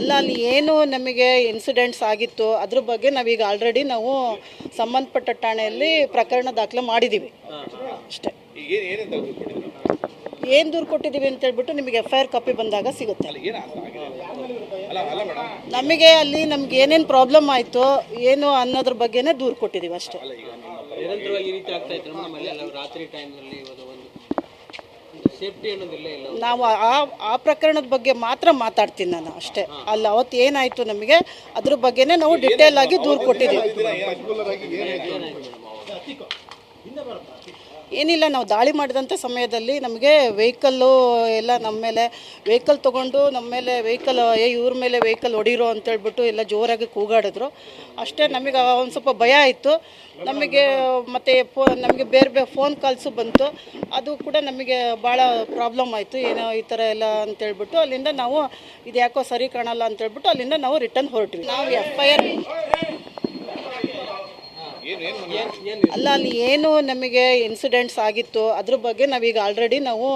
ಅಲ್ಲ, ಅಲ್ಲಿ ಏನು ನಮಗೆ ಇನ್ಸಿಡೆಂಟ್ಸ್ ಆಗಿತ್ತು, ಅದ್ರ ಬಗ್ಗೆ ನಾವೀಗ ಆಲ್ರೆಡಿ ನಾವು ಸಂಬಂಧಪಟ್ಟ ಠಾಣೆಯಲ್ಲಿ ಪ್ರಕರಣ ದಾಖಲೆ ಮಾಡಿದ್ದೀವಿ ಅಷ್ಟೇ. ಏನು ದೂರು ಕೊಟ್ಟಿದ್ದೀವಿ ಅಂತ ಹೇಳ್ಬಿಟ್ಟು ನಿಮಗೆ ಎಫ್ ಐ ಆರ್ ಕಾಪಿ ಬಂದಾಗ ಸಿಗುತ್ತೆ. ನಮಗೆ ಅಲ್ಲಿ ನಮ್ಗೆ ಏನೇನು ಪ್ರಾಬ್ಲಮ್ ಆಯಿತು, ಏನು ಅನ್ನೋದ್ರ ಬಗ್ಗೆನೇ ದೂರು ಕೊಟ್ಟಿದ್ದೀವಿ ಅಷ್ಟೇ. ಸೇಫ್ಟಿ ಅನ್ನೋದಿಲ್ಲ ಇಲ್ಲ. ನಾವು ಆ ಆ ಪ್ರಕರಣದ ಬಗ್ಗೆ ಮಾತ್ರ ಮಾತಾಡ್ತೀನಿ ನಾನು ಅಷ್ಟೇ. ಅಲ್ಲಿ ಅವತ್ತು ಏನಾಯಿತು ನಮಗೆ ಅದ್ರ ಬಗ್ಗೆನೇ ನಾವು ಡಿಟೇಲ್ ಆಗಿ ದೂರು ಕೊಟ್ಟಿದ್ದೀವಿ. ಏನಿಲ್ಲ, ನಾವು ದಾಳಿ ಮಾಡಿದಂಥ ಸಮಯದಲ್ಲಿ ನಮಗೆ ವೆಹಿಕಲ್ಲು ಎಲ್ಲ ನಮ್ಮ ಮೇಲೆ, ವೆಹಿಕಲ್ ತೊಗೊಂಡು ನಮ್ಮ ಮೇಲೆ ವೆಹಿಕಲ್, ಏ, ಇವ್ರ ಮೇಲೆ ವೆಹಿಕಲ್ ಹೊಡೀರೋ ಅಂತೇಳ್ಬಿಟ್ಟು ಎಲ್ಲ ಜೋರಾಗಿ ಕೂಗಾಡಿದ್ರು. ಅಷ್ಟೇ ನಮಗೆ ಒಂದು ಸ್ವಲ್ಪ ಭಯ ಆಯಿತು. ನಮಗೆ ಮತ್ತು ಫೋ, ನಮಗೆ ಬೇರೆ ಬೇರೆ ಫೋನ್ ಕಾಲ್ಸು ಬಂತು. ಅದು ಕೂಡ ನಮಗೆ ಭಾಳ ಪ್ರಾಬ್ಲಮ್ ಆಯಿತು. ಏನೋ ಈ ಥರ ಎಲ್ಲ ಅಂತೇಳ್ಬಿಟ್ಟು ಅಲ್ಲಿಂದ ನಾವು ಇದು ಯಾಕೋ ಸರಿ ಕಾಣಲ್ಲ ಅಂತೇಳ್ಬಿಟ್ಟು ಅಲ್ಲಿಂದ ನಾವು ರಿಟರ್ನ್ ಹೊರಟ್ವಿ. ನಾವು ಎಫ್ ಐ ಆರ್ ಅಲ್ಲ, ಅಲ್ಲಿ ಏನು ನಮಗೆ ಇನ್ಸಿಡೆಂಟ್ಸ್ ಆಗಿತ್ತು, ಅದ್ರ ಬಗ್ಗೆ ನಾವೀಗ ಆಲ್ರೆಡಿ ನಾವು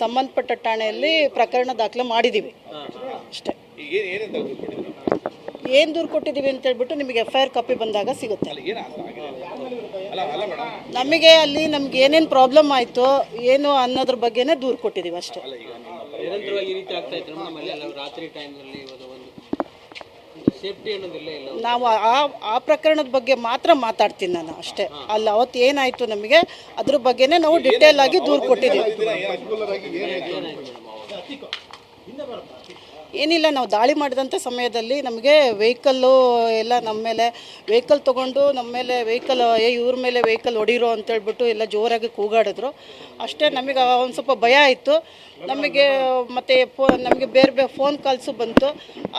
ಸಂಬಂಧಪಟ್ಟ ಠಾಣೆಯಲ್ಲಿ ಪ್ರಕರಣ ದಾಖಲೆ ಮಾಡಿದ್ದೀವಿ ಅಷ್ಟೇ. ಏನು ದೂರು ಕೊಟ್ಟಿದ್ದೀವಿ ಅಂತ ಹೇಳ್ಬಿಟ್ಟು ನಿಮಗೆ ಎಫ್ ಐ ಆರ್ ಕಾಪಿ ಬಂದಾಗ ಸಿಗುತ್ತೆ. ನಮಗೆ ಅಲ್ಲಿ ನಮ್ಗೆ ಏನೇನು ಪ್ರಾಬ್ಲಮ್ ಆಯಿತು, ಏನು ಅನ್ನೋದ್ರ ಬಗ್ಗೆನೇ ದೂರು ಕೊಟ್ಟಿದ್ದೀವಿ ಅಷ್ಟೇ. ನಾವು ಆ ಆ ಪ್ರಕರಣದ ಬಗ್ಗೆ ಮಾತ್ರ ಮಾತಾಡ್ತೀನಿ ನಾನು ಅಷ್ಟೇ. ಅಲ್ಲಿ ಅವತ್ತು ಏನಾಯಿತು ನಮಗೆ ಅದ್ರ ಬಗ್ಗೆನೇ ನಾವು ಡಿಟೇಲ್ ಆಗಿ ದೂರು ಕೊಟ್ಟಿದ್ದೀವಿ. ಏನಿಲ್ಲ, ನಾವು ದಾಳಿ ಮಾಡಿದಂಥ ಸಮಯದಲ್ಲಿ ನಮಗೆ ವೆಹಿಕಲ್ಲು ಎಲ್ಲ ನಮ್ಮ ಮೇಲೆ, ವೆಹಿಕಲ್ ತೊಗೊಂಡು ನಮ್ಮ ಮೇಲೆ ವೆಹಿಕಲ್, ಏ, ಇವ್ರ ಮೇಲೆ ವೆಹಿಕಲ್ ಹೊಡೀರೋ ಅಂತೇಳ್ಬಿಟ್ಟು ಎಲ್ಲ ಜೋರಾಗಿ ಕೂಗಾಡಿದ್ರು. ಅಷ್ಟೇ ನಮಗೆ ಒಂದು ಸ್ವಲ್ಪ ಭಯ ಆಯಿತು. ನಮಗೆ ಮತ್ತು ಫೋ, ನಮಗೆ ಬೇರೆ ಬೇರೆ ಫೋನ್ ಕಾಲ್ಸು ಬಂತು.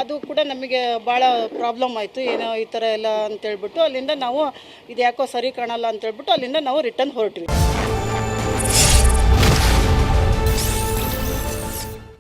ಅದು ಕೂಡ ನಮಗೆ ಭಾಳ ಪ್ರಾಬ್ಲಮ್ ಆಯಿತು. ಏನೋ ಈ ಥರ ಎಲ್ಲ ಅಂತೇಳ್ಬಿಟ್ಟು ಅಲ್ಲಿಂದ ನಾವು ಇದು ಯಾಕೋ ಸರಿ ಕಾಣಲ್ಲ ಅಂತೇಳ್ಬಿಟ್ಟು ಅಲ್ಲಿಂದ ನಾವು ರಿಟರ್ನ್ ಹೊರಟ್ವಿ.